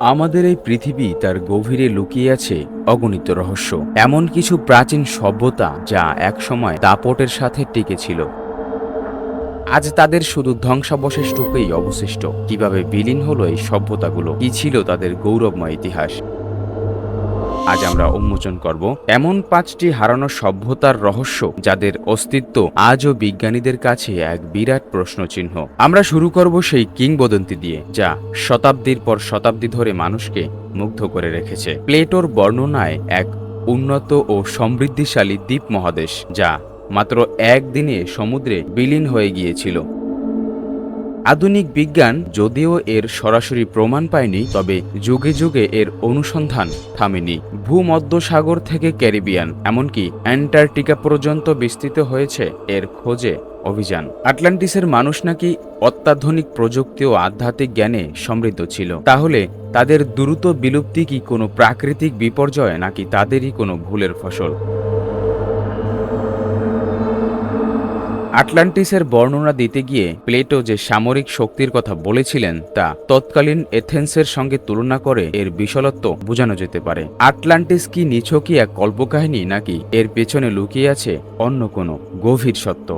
আমাদের এই পৃথিবী তার গভীরে লুকিয়ে আছে অগণিত রহস্য। এমন কিছু প্রাচীন সভ্যতা যা একসময় দাপটের সাথে টিকে ছিল আজ তাদের শুধু ধ্বংসাবশেষটুকুই অবশিষ্ট। কীভাবে বিলীন হলো এই সভ্যতাগুলো? কি ছিল তাদের গৌরবময় ইতিহাস? আজ আমরা উন্মোচন করব এমন পাঁচটি হারানো সভ্যতার রহস্য যাদের অস্তিত্ব আজও বিজ্ঞানীদের কাছে এক বিরাট প্রশ্নচিহ্ন। আমরা শুরু করব সেই কিংবদন্তি দিয়ে, যা শতাব্দীর পর শতাব্দী ধরে মানুষকে মুগ্ধ করে রেখেছে। প্লেটোর বর্ণনায় এক উন্নত ও সমৃদ্ধিশালী দ্বীপ মহাদেশ, যা মাত্র একদিনে সমুদ্রে বিলীন হয়ে গিয়েছিল। আধুনিক বিজ্ঞান যদিও এর সরাসরি প্রমাণ পায়নি, তবে যুগে যুগে এর অনুসন্ধান থামেনি। ভূমধ্যসাগর থেকে ক্যারিবিয়ান, এমনকি অ্যান্টার্কটিকা পর্যন্ত বিস্তৃত হয়েছে এর খোঁজে অভিযান। আটলান্টিসের মানুষ নাকি অত্যাধুনিক প্রযুক্তি ও আধ্যাত্মিক জ্ঞানে সমৃদ্ধ ছিল। তাহলে তাদের দ্রুত বিলুপ্তি কি কোনো প্রাকৃতিক বিপর্যয়, নাকি তাদেরই কোনো ভুলের ফসল? আটলান্টিসের বর্ণনা দিতে গিয়ে প্লেটো যে সামরিক শক্তির কথা বলেছিলেন তা তৎকালীন এথেন্সের সঙ্গে তুলনা করে এর বিশলত্ব বোঝানো যেতে পারে। আটলান্টিস কি নিছকই এক কল্পকাহিনী নাকি এর পেছনে লুকিয়ে আছে অন্য কোনো গভীর সত্য?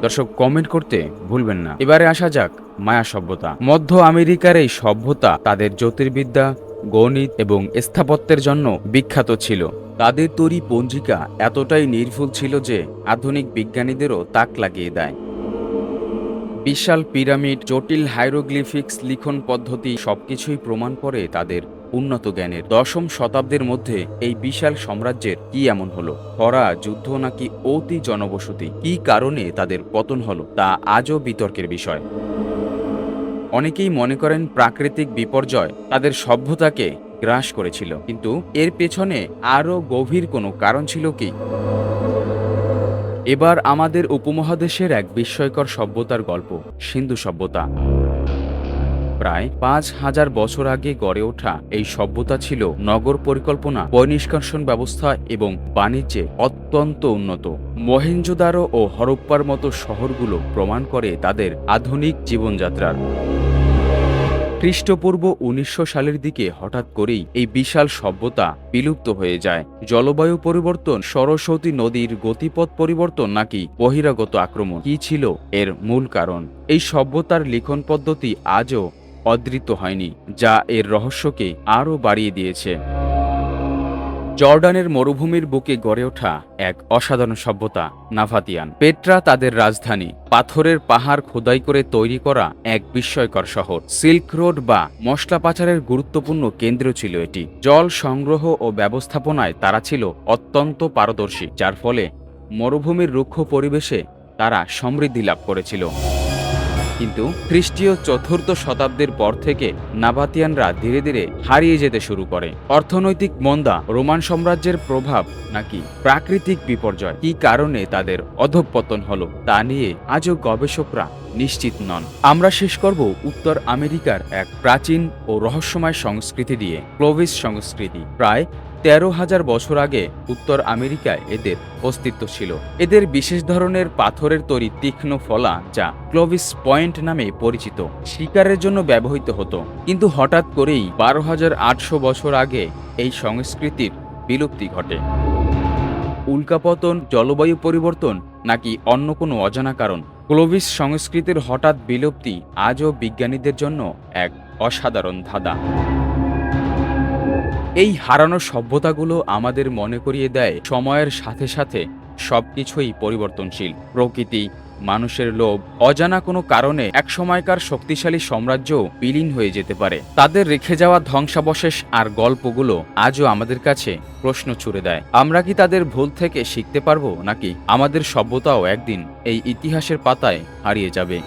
দর্শক কমেন্ট করতে ভুলবেন না। এবারে আসা যাক মায়া সভ্যতা। মধ্য আমেরিকার এই সভ্যতা তাদের জ্যোতির্বিদ্যা গণিত এবং স্থাপত্যের জন্য বিখ্যাত ছিল। তাদের তৈরি পঞ্জিকা এতটাই নির্ভুল ছিল যে আধুনিক বিজ্ঞানীদেরও তাক লাগিয়ে দেয়। বিশাল পিরামিড, জটিল হাইরোগ্লিফিক্স, লিখন পদ্ধতি সবকিছুই প্রমাণ করে তাদের উন্নত জ্ঞানের। দশম শতাব্দীর মধ্যে এই বিশাল সাম্রাজ্যের কি এমন হলো? খরা, যুদ্ধ নাকি অতি জনবসতি? কি কারণে তাদের পতন হলো? তা আজও বিতর্কের বিষয়। অনেকেই মনে করেন প্রাকৃতিক বিপর্যয় তাদের সভ্যতাকে গ্রাস করেছিল। কিন্তু এর পেছনে আরও গভীর কোনো কারণ ছিল কি? এবার আমাদের উপমহাদেশের এক বিস্ময়কর সভ্যতার গল্প, সিন্ধু সভ্যতা। প্রায় পাঁচ হাজার বছর আগে গড়ে ওঠা এই সভ্যতা ছিল নগর পরিকল্পনা পয়নিষ্কাশন ব্যবস্থা এবং বাণিজ্যে অত্যন্ত উন্নত। মহেঞ্জোদারো ও হরপ্পার মতো শহরগুলো প্রমাণ করে তাদের আধুনিক জীবনযাত্রার। খ্রিস্টপূর্ব উনিশশো সালের দিকে হঠাৎ করেই এই বিশাল সভ্যতা বিলুপ্ত হয়ে যায়। জলবায়ু পরিবর্তন, সরস্বতী নদীর গতিপথ পরিবর্তন নাকি বহিরাগত আক্রমণ? কি ছিল এর মূল কারণ? এই সভ্যতার লিখন পদ্ধতি আজও অদৃত হয়নি, যা এর রহস্যকে আরও বাড়িয়ে দিয়েছে। জর্ডানের মরুভূমির বুকে গড়ে ওঠা এক অসাধারণ সভ্যতা, নাভাতিয়ান। পেট্রা তাদের রাজধানী, পাথরের পাহাড় খোদাই করে তৈরি করা এক বিস্ময়কর শহর। সিল্ক রোড বা মশলা পাচারের গুরুত্বপূর্ণ কেন্দ্র ছিল এটি। জল সংগ্রহ ও ব্যবস্থাপনায় তারা ছিল অত্যন্ত পারদর্শী, যার ফলে মরুভূমির রুক্ষ পরিবেশে তারা সমৃদ্ধি লাভ করেছিল। কিন্তু খ্রিস্টীয় চতুর্থ শতাব্দীর পর থেকে নাবাতিয়ানরা ধীরে ধীরে হারিয়ে যেতে শুরু করে। অর্থনৈতিক মন্দা রোমান সাম্রাজ্যের প্রভাব নাকি প্রাকৃতিক বিপর্যয়? কি কারণে তাদের অধঃপতন হলো? তা নিয়ে আজও গবেষকরা নিশ্চিত নন। আমরা শেষ করব উত্তর আমেরিকার এক প্রাচীন ও রহস্যময় সংস্কৃতি দিয়ে, ক্লোভিস সংস্কৃতি। প্রায় তেরো হাজার বছর আগে উত্তর আমেরিকায় এদের অস্তিত্ব ছিল। এদের বিশেষ ধরনের পাথরের তৈরি তীক্ষ্ণ ফলা যা ক্লোভিস পয়েন্ট নামে পরিচিত, শিকারের জন্য ব্যবহৃত হতো। কিন্তু হঠাৎ করেই বারো হাজার আটশো বছর আগে এই সংস্কৃতির বিলুপ্তি ঘটে। উল্কাপতন, জলবায়ু পরিবর্তন নাকি অন্য কোনো অজানা কারণ? ক্লোভিস সংস্কৃতির হঠাৎ বিলুপ্তি আজও বিজ্ঞানীদের জন্য এক অসাধারণ ধাঁধা। এই হারানো সভ্যতাগুলো আমাদের মনে করিয়ে দেয় সময়ের সাথে সাথে সবকিছুই পরিবর্তনশীল। প্রকৃতি, মানুষের লোভ, অজানা কোনো কারণে এক সময়কার শক্তিশালী সাম্রাজ্য বিলীন হয়ে যেতে পারে। তাদের রেখে যাওয়া ধ্বংসাবশেষ আর গল্পগুলো আজও আমাদের কাছে প্রশ্ন ছুড়ে দেয়। আমরা কি তাদের ভুল থেকে শিখতে পারব, নাকি আমাদের সভ্যতাও একদিন এই ইতিহাসের পাতায় হারিয়ে যাবে?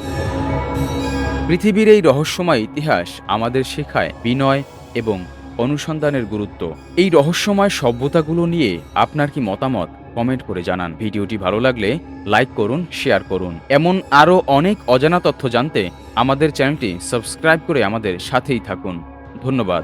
পৃথিবীর এই রহস্যময় ইতিহাস আমাদের শেখায় বিনয় এবং অনুসন্ধানের গুরুত্ব। এই রহস্যময় সভ্যতাগুলো নিয়ে আপনার কি মতামত? কমেন্ট করে জানান। ভিডিওটি ভালো লাগলে লাইক করুন, শেয়ার করুন। এমন আরও অনেক অজানা তথ্য জানতে আমাদের চ্যানেলটি সাবস্ক্রাইব করে আমাদের সাথেই থাকুন। ধন্যবাদ।